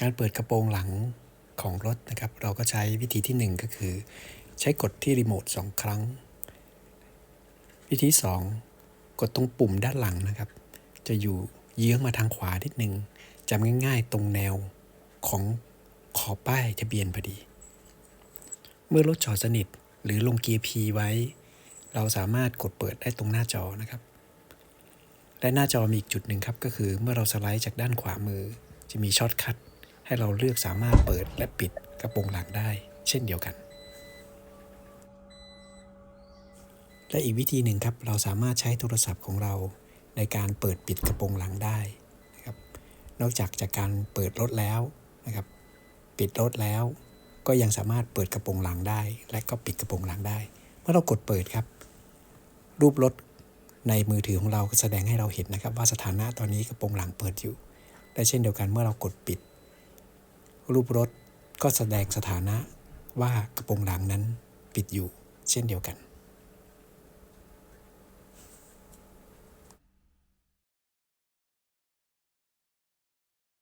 การเปิดกระโปรงหลังของรถนะครับ เราก็ใช้วิธีที่ 1 ก็คือ ใช้กดที่รีโมท2 ครั้ง วิธี 2 กดตรงปุ่มด้านหลังนะครับ จะอยู่เยื้องมาทางขวานิดนึงจำง่ายๆ ตรงแนวของขอบป้ายทะเบียนพอดี เมื่อรถจอดสนิทหรือลงเกียร์ P ไว้ เราสามารถกดเปิดได้ตรงหน้าจอนะครับ และหน้าจอมีอีกจุดหนึ่งครับ ก็คือเมื่อเราสไลด์จากด้านขวามือ จะมีช็อตคัท ให้เราเลือกสามารถเปิดและปิดกระโปรงหลังได้ เช่นเดียวกัน และอีกวิธีหนึ่งครับ เราสามารถใช้โทรศัพท์ของเราในการเปิดปิดกระโปรงหลังได้นะครับ นอกจากจากการเปิดรถแล้วนะครับ ปิดรถแล้ว ก็ยังสามารถเปิดกระโปรงหลังได้ และก็ปิดกระโปรงหลังได้ เมื่อเรากดเปิดครับ รูปรถในมือถือของเราก็แสดงให้เราเห็นนะครับ ว่าสถานะตอนนี้กระโปรงหลังเปิดอยู่และเช่นเดียวกันเมื่อเรากดปิด รูปรถก็แสดงสถานะว่ากระโปรงหลังนั้นปิดอยู่เช่นเดียวกัน